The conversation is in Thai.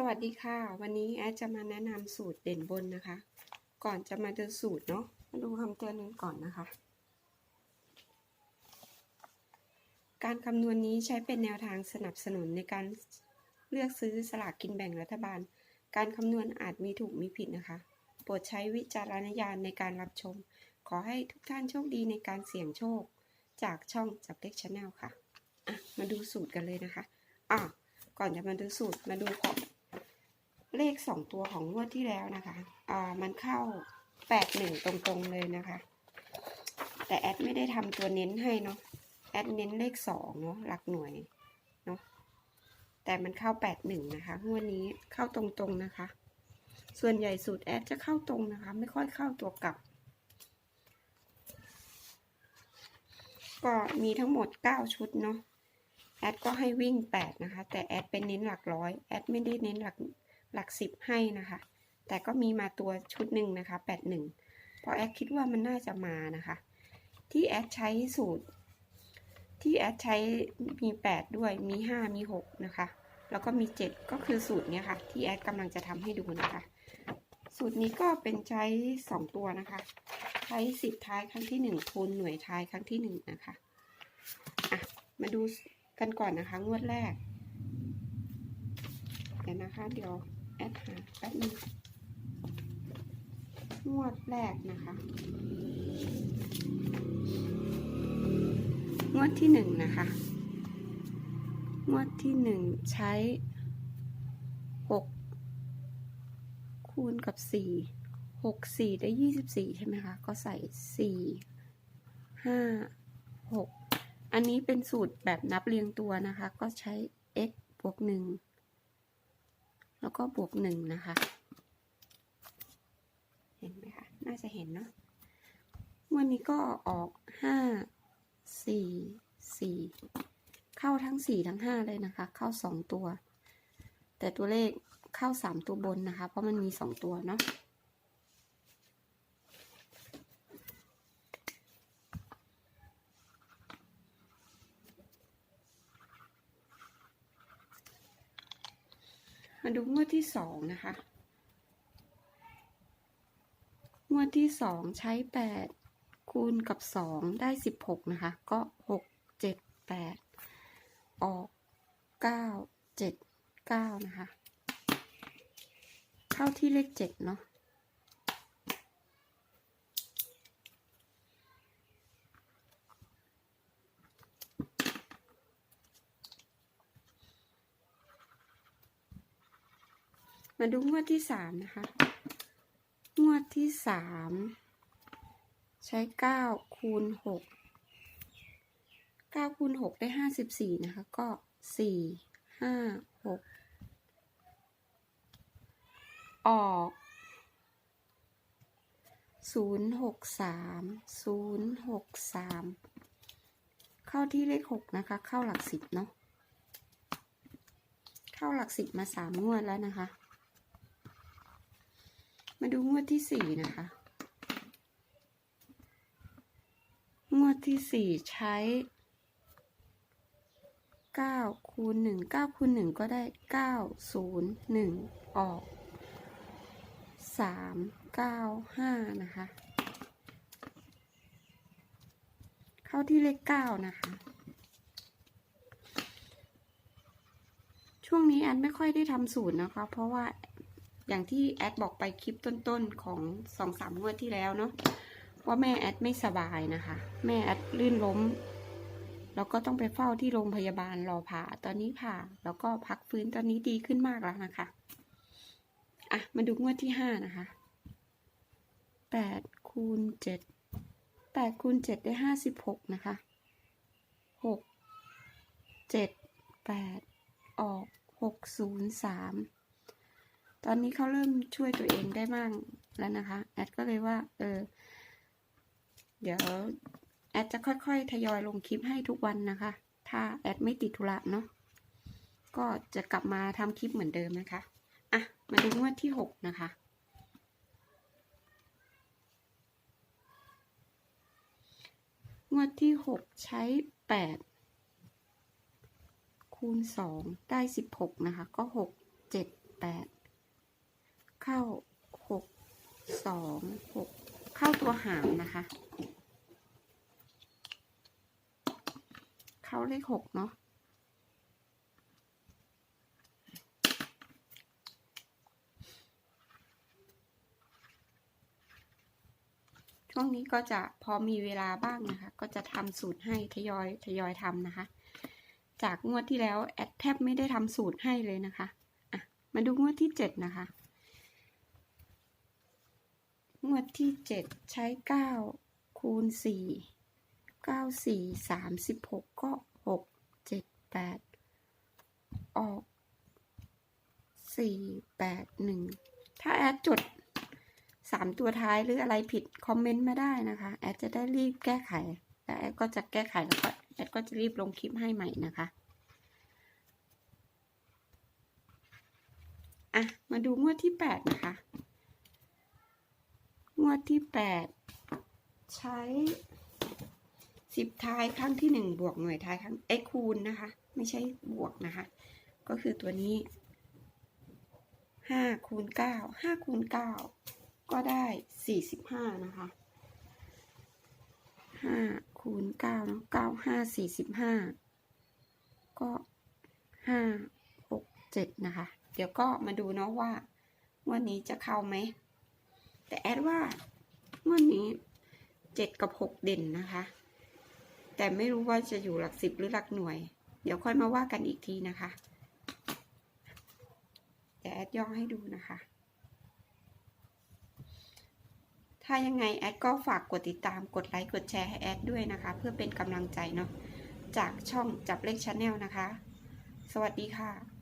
สวัสดีค่ะ วันนี้แอดจะมาแนะนำสูตรเด่นบนนะคะ ก่อนจะมาดูสูตรเนาะมาดูคำเตือนกันก่อนนะคะ การคำนวณนี้ใช้เป็นแนวทางสนับสนุนในการเลือกซื้อสลากกินแบ่งรัฐบาล การคำนวณอาจมีถูกมีผิดนะคะ โปรดใช้วิจารณญาณในการรับชม ขอให้ทุกท่านโชคดีในการเสี่ยงโชค จากช่องจับเล็กชาแนลค่ะอะมาดูสูตรกันเลยนะคะอะก่อนจะมาดูสูตรมาดูของ เลขสองตัวของงวดที่แล้วนะคะอ่ามันเข้าแปดหนึ่งตรงๆเลยนะคะ แต่แอดไม่ได้ทำตัวเน้นให้เนาะแอดเน้นเลขสองเนาะหลักหน่วยเนาะแต่มันเข้าแปดหนึ่งนะคะงวดนี้เข้าตรงๆนะคะ ส่วนใหญ่สูตรแอดจะเข้าตรงนะคะ ไม่ค่อยเข้าตัวกลับ ก็มีทั้งหมดเก้าชุดเนาะแอดก็ให้วิ่งแปดนะคะ แต่แอดเป็นเน้นหลักร้อยแอดไม่ได้เน้นหลัก หลักสิบให้นะคะ แต่ก็มีมาตัวชุดหนึ่งนะคะแปดหนึ่งเพราะแอดคิดว่ามันน่าจะมานะคะ ที่แอดใช้สูตร ที่แอดใช้มีแปดด้วยมีห้ามีหกนะคะ แล้วก็มีเจ็ดก็คือสูตรเนี้ยค่ะ ที่แอดกำลังจะทำให้ดูนะคะ สูตรนี้ก็เป็นใช้สองตัวนะคะ ใช้สิบท้ายครั้งที่หนึ่งคูณหน่วยท้ายครั้งที่หนึ่งนะคะอะมาดูกันก่อนนะคะ งวดแรกเดี๋ยวนะคะ เดี๋ยว แอดหาแป๊บนึงงวดแรกนะคะ งวดที่หนึ่งนะคะ งวดที่หนึ่งใช้หกคูณกับสี่หกสี่ได้ยี่สิบสี่ใช่ไหมคะ ก็ใส่สี่ห้าหกอันนี้เป็นสูตรแบบนับเรียงตัวนะคะ ก็ใช้ x บวกหนึ่ง แล้วก็บวกหนึ่งนะคะ เห็นไหมคะ น่าจะเห็นเนาะวันนี้ก็ออกห้าสี่สี่เข้าทั้งสี่ทั้งห้าเลยนะคะ เข้าสองตัว แต่ตัวเลขเข้าสามตัวบนนะคะ เพราะมันมีสองตัวเนาะ มาดูงวดที่สองนะคะ งวดที่สองใช้แปดคูณกับสองได้สิบหกนะคะ ก็หกเจ็ดแปดออกเก้าเจ็ดเก้านะคะ เข้าที่เลขเจ็ดเนาะ มาดูงวดที่สามนะคะ งวดที่สามใช้เก้าคูณหกเก้าคูณหกได้ห้าสิบสี่นะคะ ก็สี่ห้าหกออกศูนย์หกสามศูนย์หกสามเข้าที่เลขหกนะคะ เข้าหลักสิบเนาะเข้าหลักสิบมาสามงวดแล้วนะคะ มาดูงวดที่สี่นะคะ งวดที่สี่ใช้เก้าคูณหนึ่งเก้าคูณหนึ่งก็ได้เก้าศูนย์หนึ่งออกสามเก้าห้านะคะ เข้าที่เลขเก้านะคะ ช่วงนี้แอนไม่ค่อยได้ทำสูตรนะคะ เพราะว่า อย่างที่แอดบอกไปคลิปต้นๆของสองสามงวดที่แล้วเนาะว่าแม่แอดไม่สบายนะคะ แม่แอดลื่นล้ม แล้วก็ต้องไปเฝ้าที่โรงพยาบาลรอผ่าตอนนี้ผ่า แล้วก็พักฟื้นตอนนี้ดีขึ้นมากแล้วนะคะอะมาดูงวดที่ห้านะคะแปดคูณเจ็ดแปดคูณเจ็ดได้ห้าสิบหกนะคะหกเจ็ดแปดออกหกศูนย์สาม ตอนนี้เขาเริ่มช่วยตัวเองได้มากแล้วนะคะแอดก็เลยว่า เออ เดี๋ยวแอดจะค่อยๆ ทยอยลงคลิปให้ทุกวันนะคะ ถ้าแอดไม่ติดธุระเนาะก็จะกลับมาทำคลิปเหมือนเดิมนะคะอะมาดูงวดที่หกนะคะงวดที่หกใช้แปดคูณสองได้สิบหกนะคะ ก็หกเจ็ดแปด เข้าหกสองหกเข้าตัวหารนะคะ เข้าเลขหกเนาะช่วงนี้ก็จะพอมีเวลาบ้างนะคะ ก็จะทำสูตรให้ทยอยทยอยทำนะคะ จากงวดที่แล้วแอดแทบไม่ได้ทำสูตรให้เลยนะคะ อะ มาดูงวดที่เจ็ดนะคะ งวดที่เจ็ดใช้เก้าคูณสี่เก้าสี่สามสิบหกก็หกเจ็ดแปดออกสี่แปดหนึ่งถ้าแอดจดสามตัวท้ายหรืออะไรผิด คอมเมนต์มาได้นะคะ แอดจะได้รีบแก้ไข และแอดก็จะแก้ไขแล้วก็แอดก็จะรีบลงคลิปให้ใหม่นะคะอะมาดูงวดที่แปดนะคะ วดที่แปดใช้สิบท้ายครั้งที่หนึ่งบวกหน่วยท้ายครั้งไอ้ยคูณนะคะ ไม่ใช่บวกนะคะ ก็คือตัวนี้ห้าคูณเก้าห้าคูณเก้าก็ได้สี่สิบห้านะคะห้าคูณเก้าเนาะเก้าห้าสี่สิบห้าก็ห้าหกเจ็ดนะคะ เดี๋ยวก็มาดูเนาะว่า วันนี้จะเข้าไหม แต่แอดว่าวันนี้เจ็ดกับหกเด่นนะคะ แต่ไม่รู้ว่าจะอยู่หลักสิบหรือหลักหน่วย เดี๋ยวค่อยมาว่ากันอีกทีนะคะ แต่แอดย่อให้ดูนะคะ ถ้ายังไงแอดก็ฝากกดติดตามกดไลค์กดแชร์ให้แอดด้วยนะคะ เพื่อเป็นกำลังใจเนาะจากช่องจับเลขชาแนลนะคะ สวัสดีค่ะ